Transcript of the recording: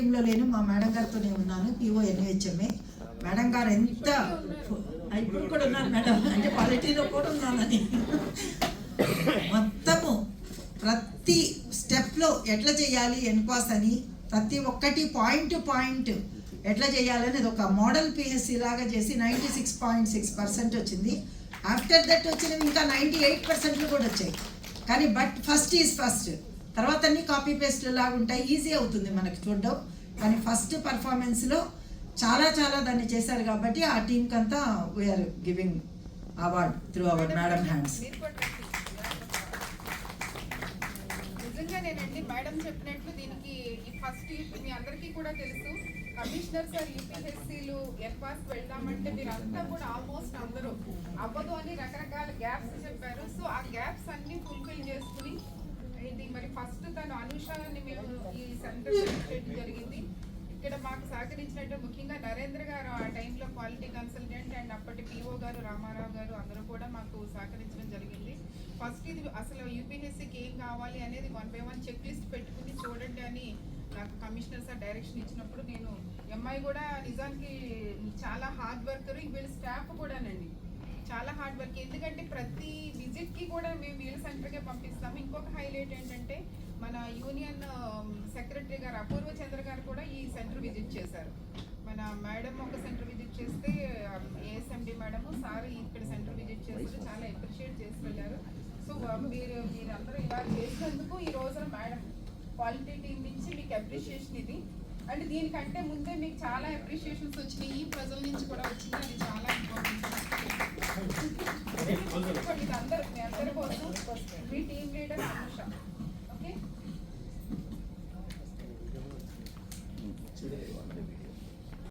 టీంలో లేను మా మేడం గారితోనే ఉన్నాను పిఓ ఎన్హెచ్ఎంఏ మేడం గారు ఎంత ఇప్పుడు కూడా ఉన్నారు మేడం. అంటే క్వాలిటీలో కూడా ఉన్నానని మొత్తము ప్రతి స్టెప్లో ఎట్లా చేయాలి ఎన్పాస్ అని ప్రతి ఒక్కటి పాయింట్ పాయింట్ ఎట్లా చేయాలనేది ఒక మోడల్ పిఎస్సి లాగా చేసి ninety six point six percent వచ్చింది. ఆఫ్టర్ దట్ వచ్చినవి ఇంకా నైంటీ ఎయిట్ పర్సెంట్లు కూడా వచ్చాయి. కానీ బట్ ఫస్ట్ ఈజ్ ఫస్ట్ తర్వాత అన్ని కాపీ పేస్ట్ లాగా ఉంటాయి. ఈజీ అవుతుంది మనకి చూడడం. కానీ ఫస్ట్ పర్ఫార్మెన్స్లో చాలా చాలా దాన్ని చేశారు కాబట్టి ఆ టీంకి అంతా we're giving award through our madam hands మీరు కూడా నిజంగా నేనండి మేడం చెప్పినట్లు దీనికి ఈ ఫస్ట్ మీ అందరికీ కూడా తెలుసు. కమిషనర్ సార్ యూపీఎస్సీలు ఎఫ్ఆర్స్ వెళ్దామంటే మీరు అంతా కూడా ఆల్మోస్ట్ అందరూ అవ్వదు అని రకరకాల గ్యాప్స్ చెప్పారు. సో ఆ మరి ఫస్ట్ తను అనుషాని మేము ఈ సందర్శించడం జరిగింది. ఇక్కడ మాకు సహకరించినట్టు ముఖ్యంగా నరేంద్ర గారు ఆ టైంలో క్వాలిటీ కన్సల్టెంట్ అండ్ అప్పటి పిఓ గారు రామారావు గారు అందరూ కూడా మాకు సహకరించడం జరిగింది. ఫస్ట్ ఇది అసలు యూపీఎస్సీకి ఏం కావాలి అనేది one by one check list పెట్టుకుని చూడండి అని నాకు కమిషనర్ సార్ డైరెక్షన్ ఇచ్చినప్పుడు నేను ఎంఐ కూడా నిజానికి చాలా హార్డ్ వర్కర్ వీళ్ళ స్టాఫ్ కూడానండి. చాలా హార్డ్ వర్క్ ఎందుకంటే ప్రతి విజిట్కి కూడా మేము వీళ్ళ సెంటర్కే పంపిస్తాము. ఇంకొక హైలైట్ ఏంటంటే మన యూనియన్ సెక్రటరీ um, గారు అపూర్వ చంద్ర గారు కూడా ఈ సెంటర్ విజిట్ చేశారు. మన మేడం ఒక సెంటర్ విజిట్ చేస్తే ఏఎస్ఎండి మేడం సార్ ఇక్కడ సెంటర్ విజిట్ చేస్తే చాలా అప్రిషియేట్ చేసి వెళ్ళారు. సో um, మీరు మీరందరూ ఇలా చేసినందుకు ఈ రోజున మేడం క్వాలిటీ టీం నుంచి మీకు అప్రిషియేషన్ ఇది. అండ్ దీనికంటే ముందే మీకు చాలా అప్రిషియేషన్స్ వచ్చినాయి. ఈ ప్రజల నుంచి కూడా వచ్చింది. అది చాలా